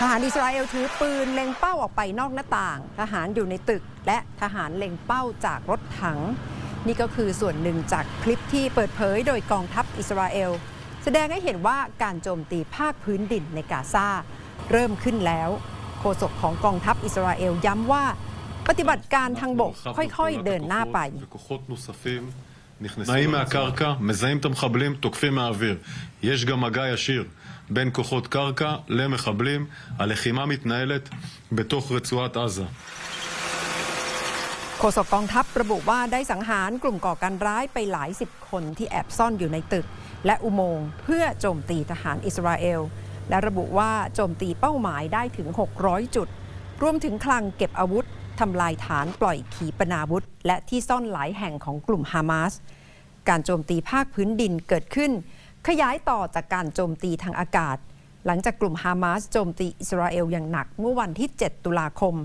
ทหารอิสราเอลถือปืนเล็งเป้าออกไปนอกหน้าต่าง ทหารอยู่ในตึก และทหารเล็งเป้าจากรถถัง นี่ก็คือส่วนหนึ่งจากคลิปที่เปิดเผยโดยกองทัพอิสราเอล แสดงให้เห็นว่าการโจมตีภาคพื้นดินในกาซาเริ่มขึ้นแล้ว โฆษกของกองทัพอิสราเอลย้ำว่า ปฏิบัติการทางบกค่อยๆ เดินหน้าไป וכוחות נוספים נכנסו... נעים מהקרקע, מזהים את המחבלים, תוקפים מהאוויר. יש גם מגע ישיר בין כוחות קרקע למחבלים. הלחימה מתנהלת בתוך רצועת עזה. โฆษกกองทัพระบุว่าได้สังหารกลุ่มก่อการร้ายไปหลายสิบคนที่แอบซ่อนอยู่ในตึก และอุโมงค์เพื่อโจมตีทหารอิสราเอล และระบุว่าโจมตีเป้าหมายได้ถึง 600 จุด รวมถึงคลังเก็บอาวุธทำลายฐานปล่อยขีปนาวุธ และที่ซ่อนหลายแห่งของกลุ่มฮามาส การโจมตีภาคพื้นดินเกิดขึ้น ขยายต่อจากการโจมตีทางอากาศ หลังจากกลุ่มฮามาสโจมตีอิสราเอลอย่างหนักเมื่อวันที่ 7 ตุลาคม